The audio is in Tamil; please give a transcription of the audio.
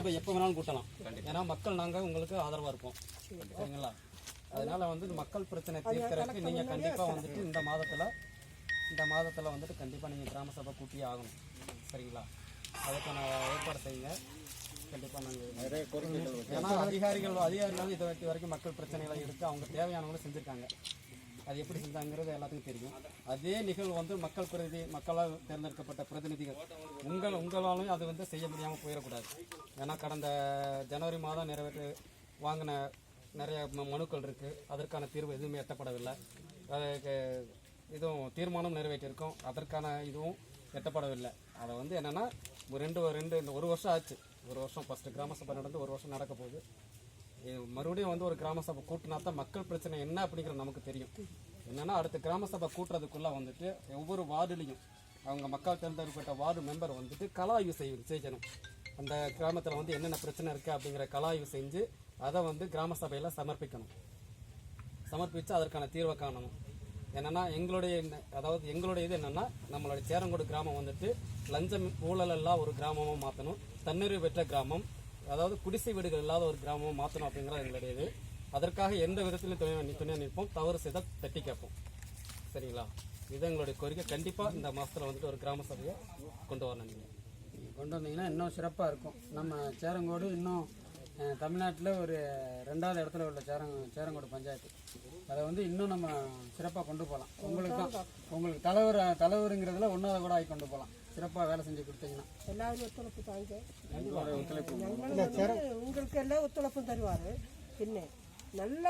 சபை எப்போ வேணாலும் கூட்டலாம். ஏன்னா மக்கள் நாங்கள் உங்களுக்கு ஆதரவாக இருப்போம். சரிங்களா? அதனால வந்து மக்கள் பிரச்சனை தீர்க்கறதுக்கு நீங்கள் கண்டிப்பாக வந்துட்டு இந்த மாதத்தில் இந்த மாதத்தில் வந்துட்டு கண்டிப்பாக நீங்கள் கிராம சபை கூட்டியே ஆகணும். சரிங்களா? அதுக்கான ஏற்பாடு செய்யுங்க. கண்டிப்பாக நாங்கள். ஏன்னா அதிகாரிகள் அதிகாரிகள் இதை வரைக்கும் வரைக்கும் மக்கள் பிரச்சனைகளை எடுத்து அவங்க தேவையானவங்களும் செஞ்சுருக்காங்க. அது எப்படி செஞ்சாங்கிறது எல்லாத்துக்கும் தெரியும். அதே நிகழ்வு வந்து மக்கள் பிரதி மக்களால் தேர்ந்தெடுக்கப்பட்ட பிரதிநிதிகள். உங்கள் உங்களாலும் அது வந்து செய்ய முடியாமல் போயிடக்கூடாது. ஏன்னா கடந்த ஜனவரி மாதம் நிறைவேற்று வாங்கின நிறைய ம- மனுக்கள் இருக்குது அதற்கான தீர்வு எதுவுமே எட்டப்படவில்லை. அதுக்கு இதுவும் தீர்மானம் நிறைவேற்றியிருக்கோம் அதற்கான இதுவும் எட்டப்படவில்லை. அதை வந்து என்னென்னா ஒரு ரெண்டு ரெண்டு இந்த ஒரு வருஷம் ஆச்சு. ஒரு வருஷம் ஃபஸ்ட்டு கிராம சபை நடந்து ஒரு வருஷம் நடக்க போகுது. மறுபடியும் வந்து ஒரு கிராம சபை கூட்டினா தான் மக்கள் பிரச்சனை என்ன அப்படிங்கிறது நமக்கு தெரியும். என்னன்னா அடுத்த கிராம சபை கூட்டுறதுக்குள்ள வந்துட்டு ஒவ்வொரு வார்டுலையும் அவங்க மக்கள் தேர்ந்தெடுக்கப்பட்ட வார்டு மெம்பர் வந்துட்டு கலாய்வு செய்ய செய்யணும். அந்த கிராமத்தில் வந்து என்னென்ன பிரச்சனை இருக்குது அப்படிங்கிற கலாய்வு செஞ்சு அதை வந்து கிராம சபையில் சமர்ப்பிக்கணும். சமர்ப்பித்து அதற்கான தீர்வை காணணும். என்னென்னா எங்களுடைய என்ன- அதாவது எங்களுடைய இது என்னென்னா நம்மளுடைய சேரங்கோடு கிராமம் வந்துட்டு லஞ்சம் ஊழலெல்லாம் ஒரு கிராமமாக மாற்றணும் தன்னிறைவு பெற்ற கிராமம் அதாவது குடிசை வீடுகள் இல்லாத ஒரு கிராமமாக மாற்றணும் அப்படிங்கிறது எங்களுடைய இது அதற்காக எந்த விதத்திலும் துணை துணை நிற்போம். தவறு செய்தால் தட்டி கேட்போம். சரிங்களா? இது எங்களுடைய கோரிக்கை. கண்டிப்பாக இந்த மாதத்தில் வந்துட்டு ஒரு கிராம சபையை கொண்டு வரணும் நீங்கள் கொண்டு வந்தீங்கன்னா இன்னும் சிறப்பாக இருக்கும். நம்ம சேரங்கோடு இன்னும் தமிழ்நாட்டில் ஒரு ரெண்டாவது இடத்துல உள்ள சேரங் சேரங்கோடு பஞ்சாயத்து. அதை வந்து இன்னும் நம்ம சிறப்பாக கொண்டு போகலாம். உங்களுக்கு தான் உங்களுக்கு தலைவர் தலைவருங்கிறதுல ஒன்றாவது கூட ஆகி கொண்டு போகலாம். சிறப்பாக வேலை செஞ்சு கொடுத்தீங்கன்னா. எல்லாரும் ஒத்துழைப்பு தாங்க. உங்களுக்கு எல்லாம் ஒத்துழைப்பும் தருவார். பின்ன நல்லா